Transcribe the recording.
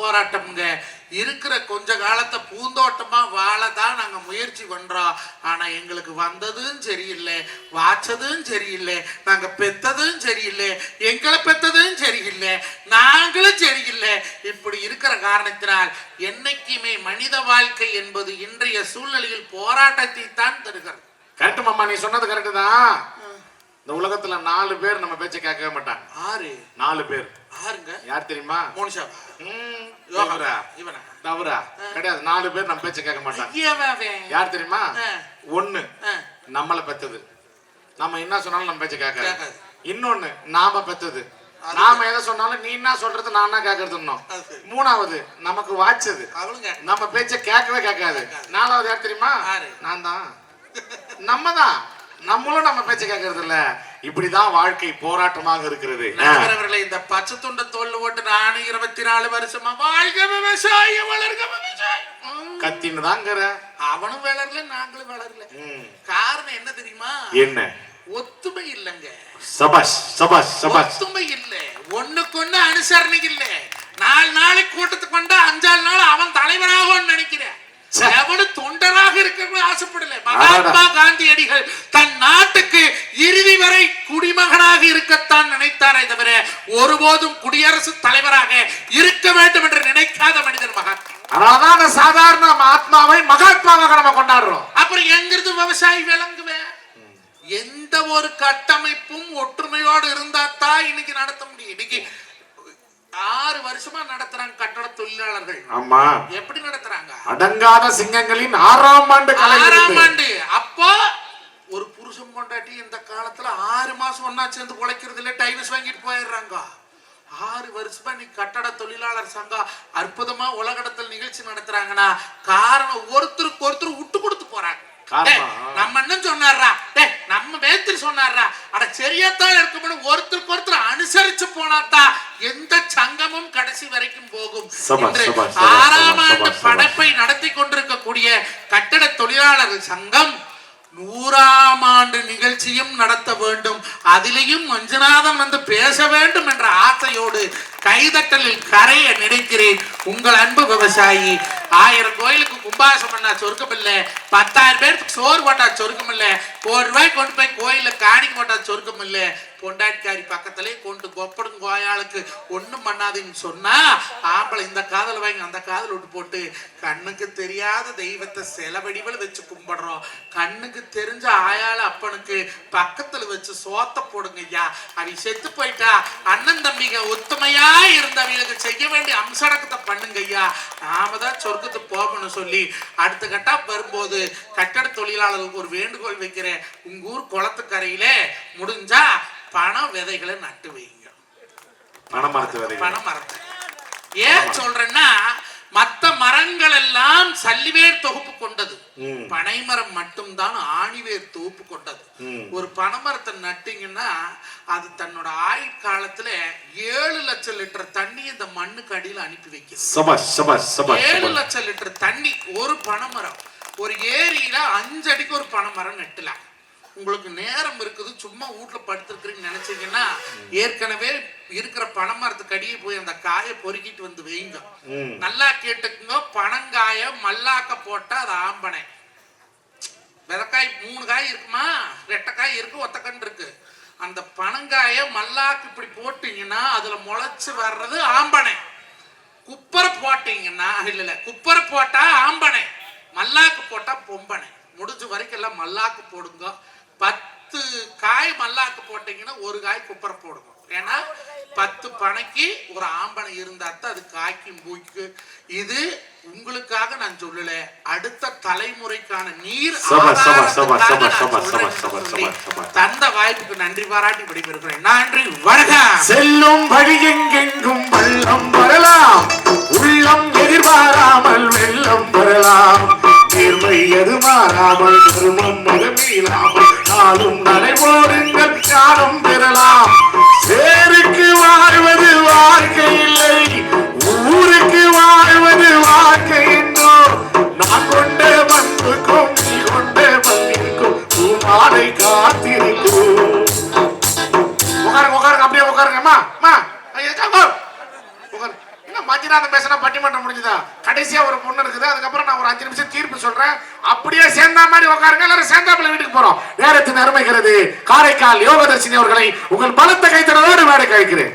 போராட்டம்ங்க. இருக்கிற கொஞ்ச காலத்தை பூந்தோட்டமா வாழ தான் நாங்கள் முயற்சி பண்றோம். ஆனா எங்களுக்கு வந்ததும் சரியில்லை வாச்சதும் சரியில்லை நாங்கள் பெத்ததும் சரியில்லை எங்களை பெத்ததும் சரியில்லை நாங்களும் சரியில்லை. இப்படி இருக்கிற காரணத்தினால் என்னைக்குமே மனித வாழ்க்கை என்பது இன்றைய சூழ்நிலையில் போராட்டத்தை தான் தருகிறது. கரெக்டு மாமா நீ சொன்னது கரெக்டு தான். இந்த உலகத்துல நாலு பேர் நம்ம பேச்ச கேட்கவே மாட்டாங்க. ஆறு. நாலு பேர். ஆறுங்க. யார் தெரியுமா? மோனிஷா. ம், யோகா. இவரா? இவனா? தவறா? கிடையாது. நாலு பேர் நம்ம பேச்ச கேட்க மாட்டாங்க. யார் தெரியுமா. ஒண்ணு. நம்மளை பெத்தது. நம்ம என்ன சொன்னாலும் நம்ம பேச்ச கேட்காது. இன்னொன்னு நாம பெத்தது. நாம எதை சொன்னாலும் நீ என்ன சொல்றது நான் என்ன சரி. மூணாவது நமக்கு வாச்சது நம்ம பேச்ச கேட்கவே கேட்காது. நாலாவது யார் தெரியுமா? நான் தான் நம்ம தான் நம்மளும் நம்ம பேச்ச கேட்கறது இல்ல இப்படிதான் வாழ்க்கை போராட்டமாக இருக்கிறது. நண்பர்களே இந்த பச்சை துண்ட தோல்ல ஓட்டு நானும் இருபத்தி நாலு வருஷமா வாழ்க விவசாயி வளர்க விவசாயி. ம். கத்தின்னு தாங்கிற அவனும் வளரல நாங்களும் வளரல. காரணம் என்ன தெரியுமா? என்ன? ஒத்துமை இல்லைங்க. சபாஷ் சபாஷ் சபாஷ். ஒத்துமை இல்ல. ஒண்ணுக்கு ஒண்ணு அனுசரணை இல்ல. நாலு நாளைக்கு கூட்டத்துக்கு வந்தா அஞ்சாறு நாள் அவன் தலைவராகும்னு நினைக்கிறேன். எவனு தொண்டராக இருக்கணும்னு ஆசைப்படல. மகாத்மா காந்தியடிகள் தன் நாட்டுக்கு இறுதி வரை குடிமகனாக இருக்கத்தான் நினைத்தாரே தவிர ஒருபோதும் குடியரசுத் தலைவராக இருக்க வேண்டும் என்று நினைக்காத மனிதன் மகாத்மா அதனாலதான் சாதாரண ஆத்மாவை மகாத்மாவாக நம்ம கொண்டாடுறோம். அப்புறம் எங்கிருந்து விவசாயி விளங்குவேன் எந்த ஒரு கட்டமைப்பும் ஒற்றுமையோடு இருந்தா தான் இன்னைக்கு நடத்த முடியும். இன்னைக்கு ஆறு வருஷமா நடத்துறாங்க கட்டட தொழிலாளர்கள். ஆமா. எப்படி நடத்துறாங்க? அடங்காத சிங்கங்களின் ஆறாம் ஆண்டு ஆறாம். ஆண்டு. அப்போ பொண்டாட்டி இந்த காலத்துல ஆறு மாசம் ஒன்னா சேர்ந்து உழைக்கிறது இல்ல டைவர்ஸ் வாங்கிட்டு போயிடுறாங்க. ஆறு வருஷமா நீ கட்டட தொழிலாளர் சங்கம் அற்புதமா உலகடத்தல் நிகழ்ச்சி நடத்துறாங்கன்னா காரணம் ஒருத்தருக்கு ஒருத்தர் விட்டு கொடுத்து போறாங்க. நம்ம என்ன சொன்னாரா நம்ம மேத்திரி சொன்னாரா அட சரியாத்தான் இருக்கணும் ஒருத்தருக்கு ஒருத்தர் அனுசரிச்சு போனாதான் எந்த சங்கமும் கடைசி வரைக்கும் போகும். ஆறாம் ஆண்டு படைப்பை நடத்தி கொண்டிருக்கக்கூடிய கட்டட தொழிலாளர்கள் சங்கம் நூறாம் ஆண்டு நிகழ்ச்சியும் நடத்த வேண்டும். அதிலேயும் மஞ்சுநாதன் வந்து பேச வேண்டும் என்ற ஆசையோடு கைதட்டலில் கரைய நினைக்கிறேன். உங்கள் அன்பு விவசாயி ஆயிரம் கோயிலுக்கு கும்பாசம் பண்ணா சொருக்கம் இல்லை. பத்தாயிரம் பேருக்கு சோறு போட்டா சொருக்கம் இல்லை. ஒரு ரூபாய் கொண்டு போய் கோயில்ல காணிக்க போட்டா சொருக்கம் இல்லை. பொண்டாட்டிக்காரி பக்கத்திலே கொண்டு கொப்படும் கோயாளுக்கு ஒண்ணும் பண்ணாதுன்னு சொன்னா ஆம்பளை இந்த காதல் வாங்கி அந்த காதல் விட்டு போட்டு கண்ணுக்கு தெரியாத தெய்வத்தை செலவடிவில் வச்சு கும்பிடுறோம். கண்ணுக்கு தெரிஞ்ச ஆயாள அப்பனுக்கு பக்கத்துல வச்சு சோத்த போடுங்க ஐயா. அவ செத்து போயிட்டா அண்ணன் தம்பிங்க ஒத்துமையா இருந்தவங்களுக்கு செய்ய வேண்டிய அம்சடக்கத்தை பண்ணுங்க ஐயா. நாம தான் சொர்க்கத்துக்கு போகணும்னு சொல்லி அடுத்த கட்டா வரும்போது கட்டட தொழிலாளர்களுக்கு ஒரு வேண்டுகோள் வைக்கிறேன். உங்க ஊர் குளத்துக்கரையில முடிஞ்சா பண விதைகளை நட்டு வைங்க. பணமரத்து விதைகள். பனை மரத்தை. ஏன் சொல்றேன்னா மத்த மரங்கள் எல்லாம் சல்லிவேர் தொகுப்பு கொண்டது. பனைமரம் மட்டும்தான் ஆணிவேர் தொகுப்பு கொண்டது. ஒரு பனைமரத்தை நட்டீங்கன்னா அது தன்னோட ஆயுட்காலத்துல ஏழு லட்சம் லிட்டர் தண்ணி இந்த மண்ணுக்கு அடியில அனுப்பி சபாஷ் ஏழு லட்சம் லிட்டர் தண்ணி ஒரு பனைமரம். ஒரு ஏரியில அஞ்சு அடிக்கு ஒரு பனைமரம் நட்டலாம். உங்களுக்கு நேரம் இருக்குது சும்மா வீட்ல படுத்திருக்கிறீங்கன்னு நினைச்சீங்கன்னா ஏற்கனவே இருக்கிற பனைமரத்துக்கு அடியே போய் அந்த காயை பொறுக்கிட்டு வந்து வைங்க. நல்லா கேட்டுக்குங்க பனங்காய மல்லாக்க போட்டா அது ஆம்பனை. விதக்காய் மூணு காய் இருக்குமா? ரெட்டைக்காய் இருக்கு ஒத்தக்கன்று இருக்கு. அந்த பனங்காய மல்லாக்கு இப்படி போட்டீங்கன்னா அதுல முளைச்சு வர்றது ஆம்பனை. குப்பரை போட்டீங்கன்னா இல்ல இல்ல குப்பரை போட்டா ஆம்பனை. மல்லாக்கு போட்டா பொம்பனை. முடிஞ்ச வரைக்கும் எல்லாம் மல்லாக்கு போடுங்க. பத்து காய் மல்லாக்கு போட்டீங்கன்னா ஒரு காய் குப்பரை போடுங்க ஏன்னா பத்து பனைக்கு ஒரு ஆம்பனை இருந்தா தான் அது காய்க்கும் பூய்க்கு இது உங்களுக்காக நான் சொல்லல. அடுத்த தலைமுறைக்கான நீர். தந்த வாய்ப்புக்கு நன்றி பாராட்டி விடைபெறுகிறேன். நன்றி வணக்கம். செல்லும் வழி எங்கெங்கும் வெள்ளம் வரலாம். உள்ளம் எதிர்பாராமல் வெள்ளம் வரலாம். நேர்மை எது மாறாமல் தர்மம் நாளும் நடைபோடுங்கள் ஞானம் பெறலாம். சேருக்கு வாழ்வது வாழ்க்கை இல்லை. ஊருக்கு வாழ்வது வாழ்க்கை என்றோ நான் கொண்ட பண்புக்கும் நீ கொண்ட பண்பிற்கும் பூமாலை காத்திருக்கும். உட்காருங்க உட்காருங்க அப்படியே உட்காருங்க. அம்மா அம்மா உட்காரு. என்ன என்ன பேசினா பட்டிமன்றம் முடிஞ்சுதா? கடைசியா ஒரு பொண்ணு இருக்குது அதுக்கப்புறம் நான் ஒரு அஞ்சு நிமிஷம் தீர்ப்பு சொல்றேன். அப்படியே சேர்ந்தா மாதிரி உட்காருங்க எல்லாரும் சேர்ந்தாப்புல வீட்டுக்கு போறோம். நேரத்தின் அருமைகிறது காரைக்கால் யோகதர்ஷினி அவர்களை உங்கள் பலத்த கைத்தனதோடு மேடை கழிக்கிறேன்